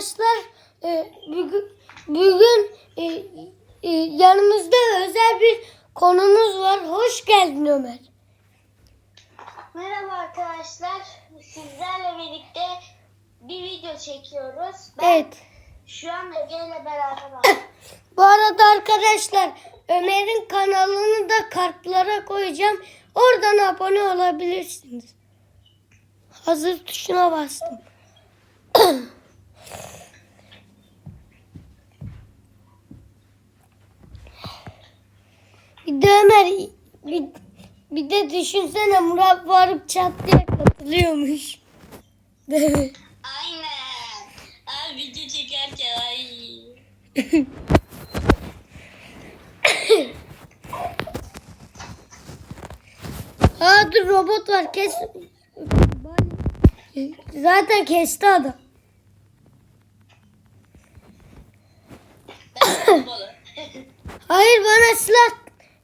arkadaşlar e, bugün, bugün e, e, yanımızda özel bir konumuz var. Hoş geldin Ömer. Merhaba arkadaşlar. Sizlerle birlikte bir video çekiyoruz. Ben Evet. şu an Ege ile beraber Bu arada arkadaşlar Ömer'in kanalını da kartlara koyacağım. Oradan abone olabilirsiniz. Hazır tuşuna bastım. Bir de Ömer bir, bir de düşünsene Murat varıp çat diye katılıyormuş. Değil mi? Aynen. Abi video çekerken ay. Aa dur robot var kes. Zaten kesti adam. Hayır bana silah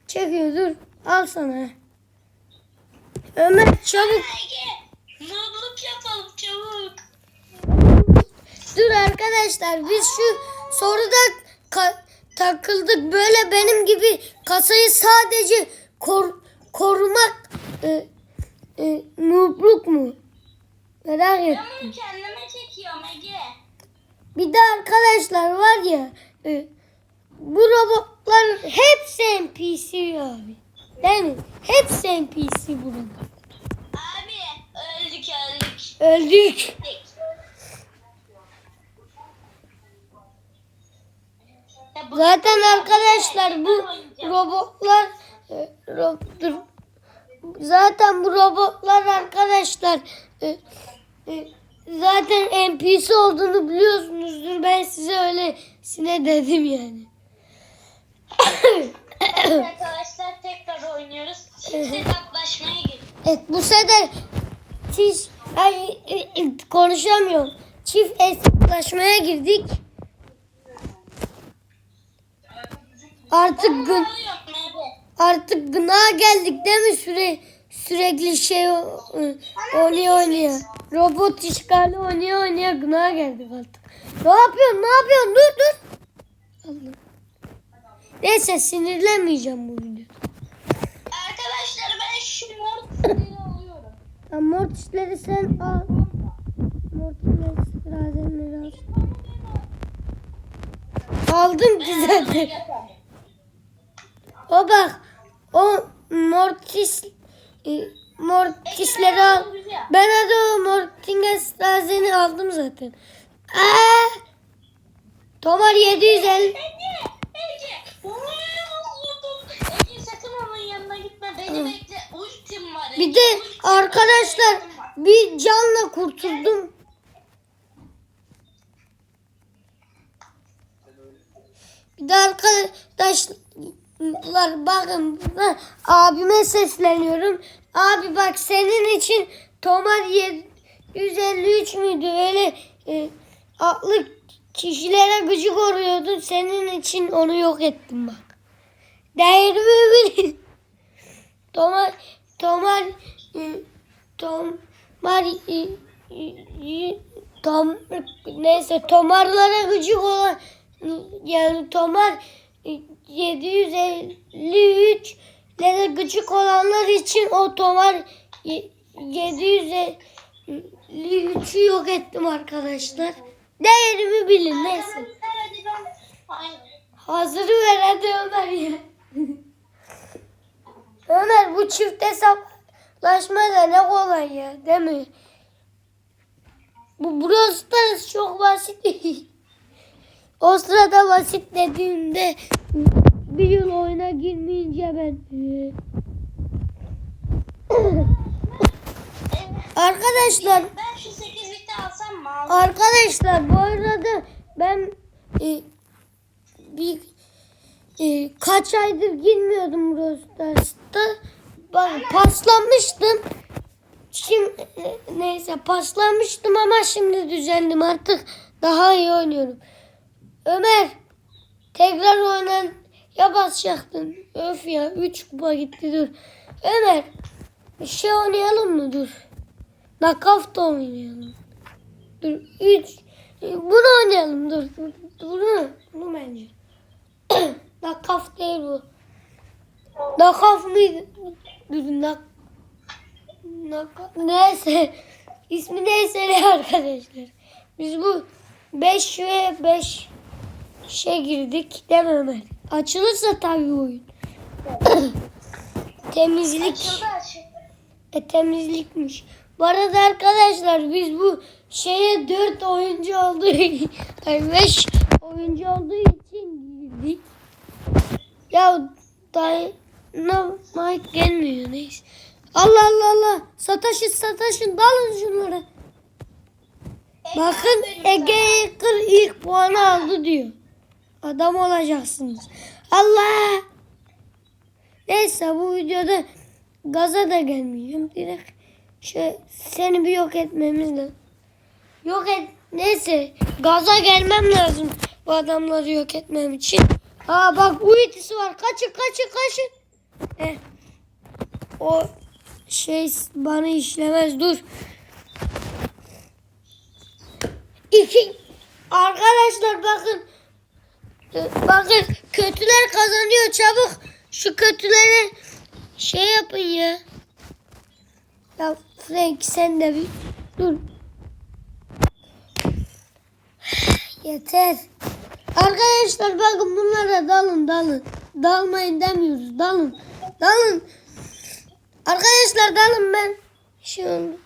çekiyor dur. Al sana. Ömer çabuk. Ege. Nobluk yapalım çabuk. Dur arkadaşlar biz şu soruda takıldık. Böyle benim gibi kasayı sadece kor- korumak e, e, noobluk mu? Merak ettim. Ben bunu kendime çekiyorum Ege. Bir de arkadaşlar var ya e, bu robotlar hepsi NPC abi. Değil mi? Hepsi NPC burada. Abi öldük öldük. Öldük. Bu- Zaten arkadaşlar bu robotlar e, ro- dur. zaten bu robotlar arkadaşlar e, e, zaten NPC olduğunu biliyorsunuzdur. Ben size öylesine dedim yani. Arkadaşlar tekrar oynuyoruz. Şimdi hesaplaşmaya gir. Evet bu sefer çift ay, e, e, konuşamıyorum. Çift hesaplaşmaya girdik. Artık gün artık gına geldik değil mi süre sürekli şey e, oynuyor oynuyor. Robot işgali oynuyor oynuyor gına geldik artık. Ne yapıyorsun ne yapıyorsun dur dur. Allah. Neyse sinirlenmeyeceğim bu videoda. Arkadaşlar ben şu mor alıyorum. Ya mortisleri sen al. Mortisleri strazenleri al. Aldım ki zaten. O bak. O mortis e, mortisleri al. Ben hadi o mortinga strazeni aldım zaten. Aa! Tomar 750. bekle. Ultim var. Bir de Ultim arkadaşlar var. bir canla kurtuldum. Bir de arkadaşlar bakın abime sesleniyorum. Abi bak senin için Tomar 153 müydü öyle e, aklı kişilere gıcık oruyordun. Senin için onu yok ettim bak. Değerimi bilin. Tomar Tomar e, Tomar e, e, Tom neyse Tomarlara gıcık olan yani Tomar e, 753 lere gıcık olanlar için o Tomar e, 753'ü yok ettim arkadaşlar. Değerimi bilin neyse. Hazırı ver hadi Ömer ya. Ömer bu çift hesaplaşma da ne kolay ya değil mi? Bu Brawl Stars çok basit. o sırada basit dediğimde bir yıl oyuna girmeyince ben Arkadaşlar Ben şu 8 bitti alsam mı? Al. Arkadaşlar bu arada ben e, bir e, kaç aydır girmiyordum Brawl Stars'ta. Bak paslanmıştım. Şimdi e, neyse paslanmıştım ama şimdi düzeldim artık daha iyi oynuyorum. Ömer tekrar oynan ya basacaktın. Öf ya 3 kupa gitti dur. Ömer bir şey oynayalım mı dur. Knockout da oynayalım. Dur 3 E, Bunu oynayalım dur. dur. Bunu, bunu bence. Nakaf değil bu. Nakaf mıydı? Dur nak. Nakaf. Neyse. İsmi neyse ne arkadaşlar. Biz bu 5 ve 5 şey girdik Ömer? Açılırsa tabii oyun. Temizlik. Açıldı. E temizlikmiş. Bu arada arkadaşlar biz bu şeye 4 oyuncu olduğu 5 oyuncu olduğu için girdik. Ya Dynamite gelmiyor neyse. Allah Allah Allah. Sataşın sataşın dalın şunlara. Bakın Ege Yakır ilk puanı aldı diyor. Adam olacaksınız. Allah. Neyse bu videoda gaza da gelmeyeceğim. Direkt şey, seni bir yok etmemiz lazım. Yok et. Neyse gaza gelmem lazım bu adamları yok etmem için. Aa bak uyutusu var. Kaçın kaçın kaçın. Eh. O şey bana işlemez dur. İki arkadaşlar bakın Ee, bakın kötüler kazanıyor çabuk şu kötülere şey yapın ya. Ya Frank sen de bir dur. Yeter. Arkadaşlar bakın bunlara dalın dalın. Dalmayın demiyoruz dalın. Dalın. Arkadaşlar dalın ben. Şu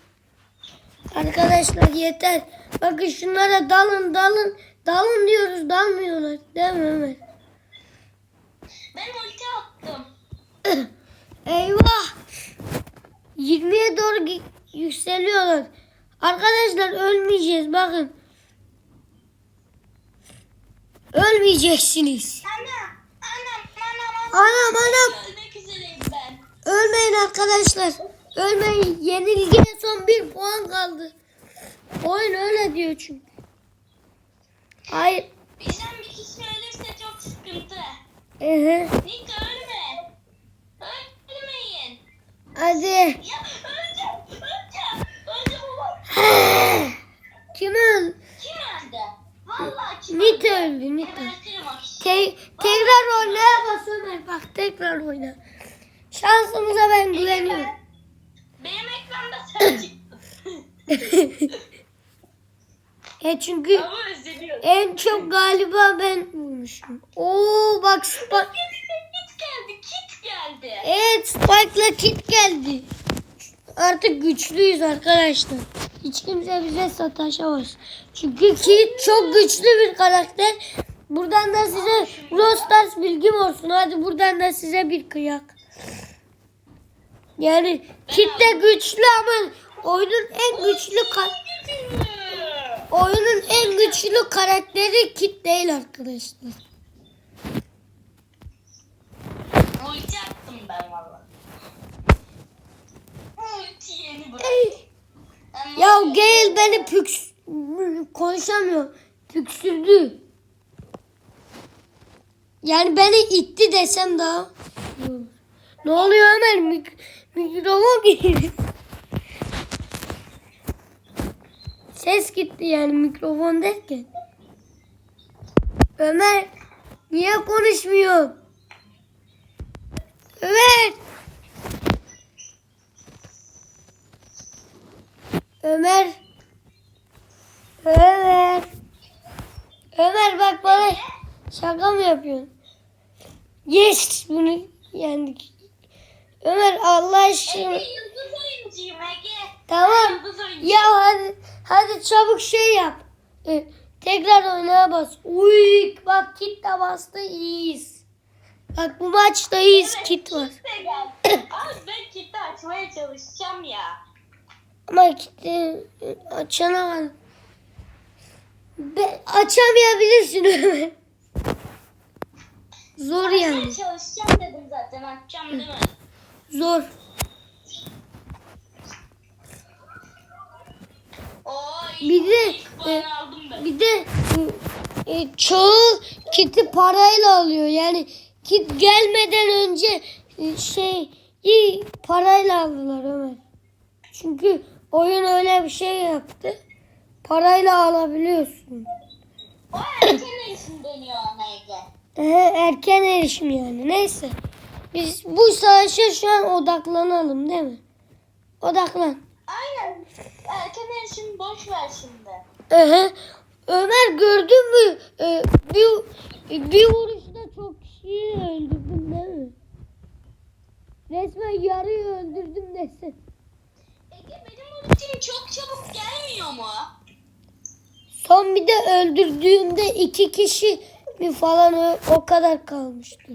Arkadaşlar yeter. Bakın şunlara dalın dalın. Dalın diyoruz dalmıyorlar. Değil mi Ömer? Ben ulti attım. Eyvah. 20'ye doğru yükseliyorlar. Arkadaşlar ölmeyeceğiz bakın. Ölmeyeceksiniz. Anam. Anam. Anam. Ölmek üzereyim ben. Ölmeyin arkadaşlar. Ölmeyin. Yenilgiye son bir puan kaldı. Oyun öyle diyor çünkü. Hayır. Bizden bir kişi ölürse çok sıkıntı. Ehe. Nick ölme. Ölmeyin. Hadi. Ya öleceğim. Öleceğim. Öleceğim. Kim öldü? Kim öldü? Vallahi kim Nit öldü? öldü. Nit öldü. Gebertirim o kişiyi. Te- tekrar oynaya bas Ömer. Bak tekrar oyna. Şansımıza ben güveniyorum. Benim ekranda sen çıktın. E çünkü en çok galiba ben vurmuşum. Oo bak Spike. Kit geldi. Kit geldi. Evet Spike'la Kit geldi. Artık güçlüyüz arkadaşlar. Hiç kimse bize sataşamaz. Çünkü Kit çok güçlü bir karakter. Buradan da size Brawl Stars bilgim olsun. Hadi buradan da size bir kıyak. Yani Kit de güçlü ama oyunun en güçlü oyunun en güçlü karakteri Kit değil arkadaşlar. Attım ben valla. Ya Gale beni püks konuşamıyor. Püksürdü. Yani beni itti desem daha. Ne oluyor Ömer? Mik mikrofon girdi. Ses gitti yani mikrofon derken. Ömer niye konuşmuyor? Ömer. Ömer. Ömer. Ömer bak bana şaka mı yapıyorsun? Yes bunu yendik. Ömer Allah aşkına. Ege yıldız oyuncuyum Ege. Tamam. Yıldız. Ya hadi hadi çabuk şey yap. Ee, tekrar oynaya bas. Uy bak kit de bastı iyiyiz. Bak bu maçta iyiyiz Evet, kit var. Abi ben kiti açmaya çalışacağım ya. Ama kiti açana Be, açamayabilirsin Ömer. Zor Açmaya yani. çalışacağım dedim zaten. Açacağım değil mi? Zor. Oo, Bir de e, ben. bir de e, çoğu kiti parayla alıyor. Yani kit gelmeden önce e, şey iyi parayla aldılar Ömer. Çünkü oyun öyle bir şey yaptı. Parayla alabiliyorsun. O erken erişim deniyor ona Ege. Ee, erken erişim yani. Neyse. Biz bu savaşa şu an odaklanalım değil mi? Odaklan. Aynen. Erken erişim boş ver şimdi. Aha. Ömer gördün mü? Ee, bir, bir vuruşta çok kişiyi öldürdüm değil mi? Resmen yarıyı öldürdüm desin. Ege benim ultim çok çabuk gelmiyor mu? Son bir de öldürdüğümde iki kişi mi falan o kadar kalmıştı.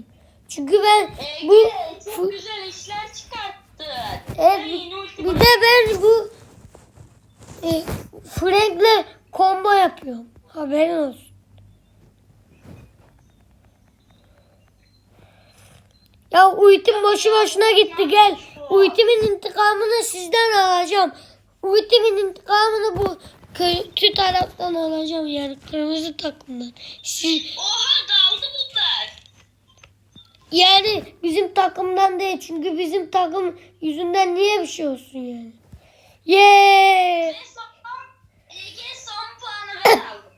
Çünkü ben Ege bu çok güzel işler çıkarttın. Evet, ulti bir de ben bu e, Frank'le combo yapıyorum. Haberin olsun. Ya ultim boşu boşuna gitti gel. Ultimin intikamını sizden alacağım. Ultimin intikamını bu kötü taraftan alacağım yani kırmızı takımdan. Siz, Oha daldı bunlar. yani bizim takımdan değil çünkü bizim takım yüzünden niye bir şey olsun yani. Yeah. Ve son, puanı ben aldım.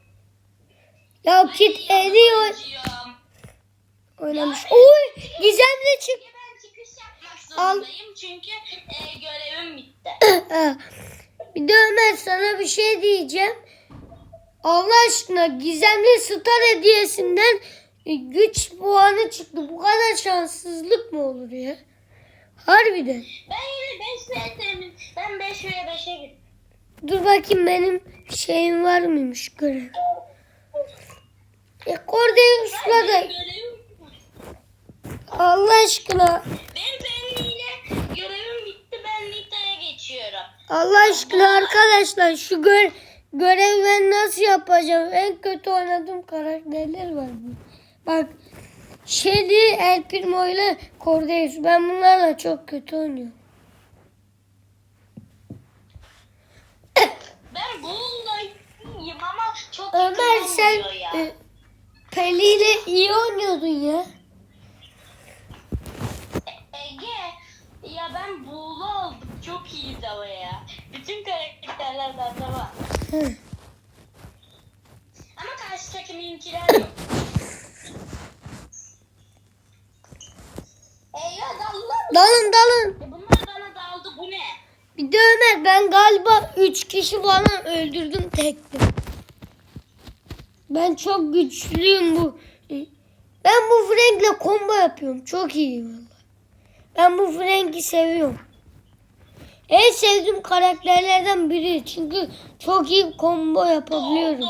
Ya kit ediyor. Oynamış. Oy gizemli çık. Ben çıkış yapmak zorundayım çünkü e, görevim bitti. De Ömer sana bir şey diyeceğim. Allah aşkına gizemli star hediyesinden güç puanı çıktı. Bu kadar şanssızlık mı olur ya? Harbiden. Ben yine 5 ve temiz. Ben 5 ve 5'e gittim. Dur bakayım benim şeyim var mıymış görev. Cordeus'la da Benim görevim Allah aşkına Benim benliğiyle görevim bitti. Ben Nita'ya geçiyorum. Allah aşkına arkadaşlar şu gö görevi ben nasıl yapacağım? En kötü oynadığım karakterler var bu. Bak Shelly, El Primo ile Cordeus. Ben bunlarla çok kötü oynuyorum. Ben bununla iyiyim ama çok Ömer sen ya. e, Peli ile iyi oynuyordun ya. Ege ya ben buğulu oldum. Çok iyiydi ama ya. Bütün karakterler bende var. Hı. Ama karşı takımınkiler yok. Eyvah dallar. Dalın dalın. E bunlar bana daldı. Bu ne? Bir de Ömer ben galiba 3 kişi falan öldürdüm tekte. Ben çok güçlüyüm bu. Ben bu Frank'le combo yapıyorum. Çok valla. Ben bu Frank'i seviyorum. En sevdiğim karakterlerden biri. Çünkü çok iyi combo yapabiliyorum.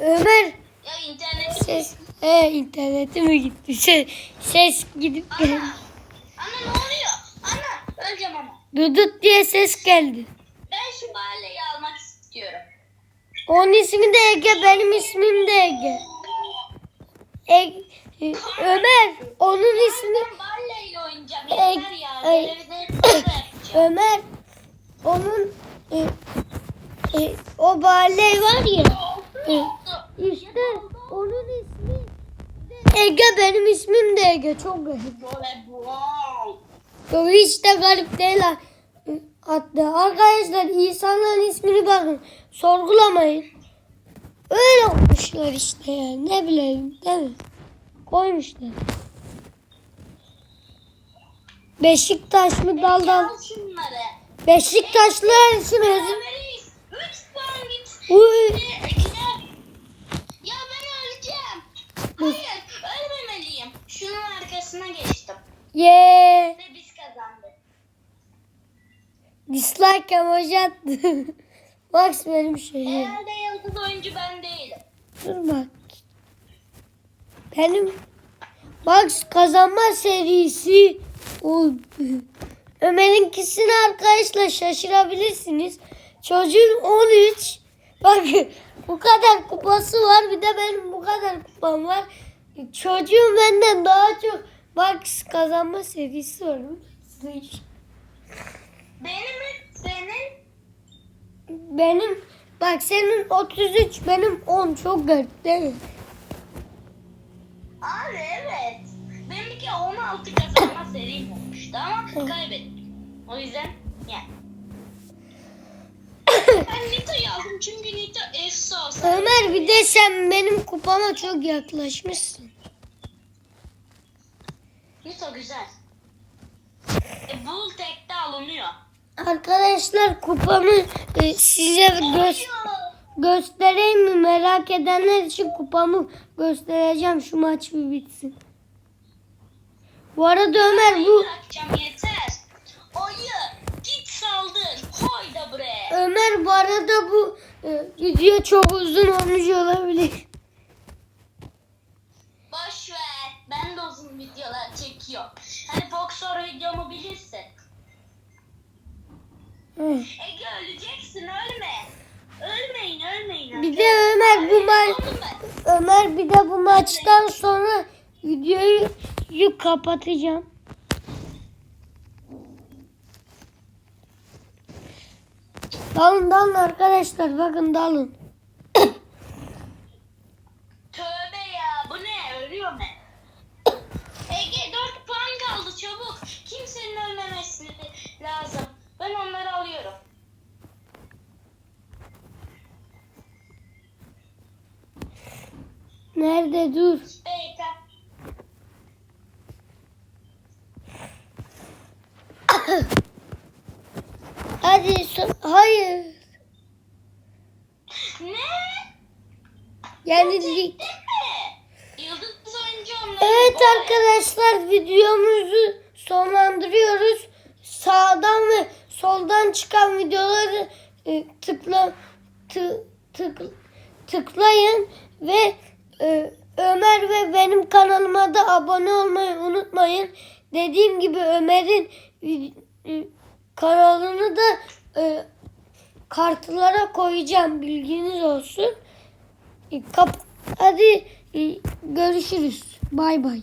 Ömer Ya internet. ses... He interneti mi gitti? Ses, ses gidip geldi. Ana. Ana ne oluyor? Ana öleceğim ama. Dudut diye ses geldi. Ben şu istiyorum. Onun ismi de Ege, benim ismim de Ege. Ege e, Ömer, onun ismi. Görevde yapacağım. Ömer, onun e, e, o Barley var ya. e, işte onun ismi de Ege, benim ismim de Ege. Çok garip. Yok hiç de garip değil ha. Hatta arkadaşlar insanların ismini bakın. Sorgulamayın. Öyle olmuşlar işte yani. Ne bileyim değil mi? Koymuşlar. Beşiktaş mı dal dal? Al şunları. Beşiktaşlılar için git. Uy. Ya ben öleceğim. Hayır ölmemeliyim. Şunun arkasına geçtim. Ye. Ve biz kazandık. Dislike emoji attı. Max benim şeyim. Herhalde yıldız oyuncu ben değilim. Dur bak. Benim Max kazanma serisi oldu. Ömer'inkisini arkadaşlar şaşırabilirsiniz. Çocuğun 13. Bak bu kadar kupası var. Bir de benim bu kadar kupam var. Çocuğun benden daha çok Max kazanma serisi var. Benim mi? Benim bak senin 33 benim 10 çok garip değil mi? Abi evet. Benimki Keşke 16 kazanma serim olmuştu ama kaybettim. O yüzden yani. ben Nita'yı aldım çünkü Nita efsane. Ömer bir de sen benim kupama çok yaklaşmışsın. Nita güzel. E, Bull tekte alınıyor. Arkadaşlar kupamı e, size gö- göstereyim mi? Merak edenler için kupamı göstereceğim. Şu maç bir bitsin. Bu arada Ömer bu. Ömer bu arada bu e, video çok uzun olmuş olabilir. Boş ver. Ben de uzun videolar çekiyorum. Hani boksör videomu bilirsin. Ege öleceksin ölme. Ölmeyin ölmeyin. Bir de Ömer bu maç. Ömer bir de bu maçtan sonra videoyu yu- kapatacağım. Dalın dalın arkadaşlar bakın dalın. Tövbe ya bu ne ölüyor mu? Ege 4 puan kaldı çabuk. Kimsenin ölmemesi lazım. Ben onları alıyorum. Nerede dur. Hadi son- hayır. Ne? Yani onları Evet arkadaşlar videomuzu sonlandırıyoruz. Sağdan ve soldan çıkan videoları e, tıkla tı, tık, tıklayın ve Ömer ve benim kanalıma da abone olmayı unutmayın. Dediğim gibi Ömer'in e, kanalını da e, kartlara koyacağım bilginiz olsun. E, Hadi e, görüşürüz. Bay bay.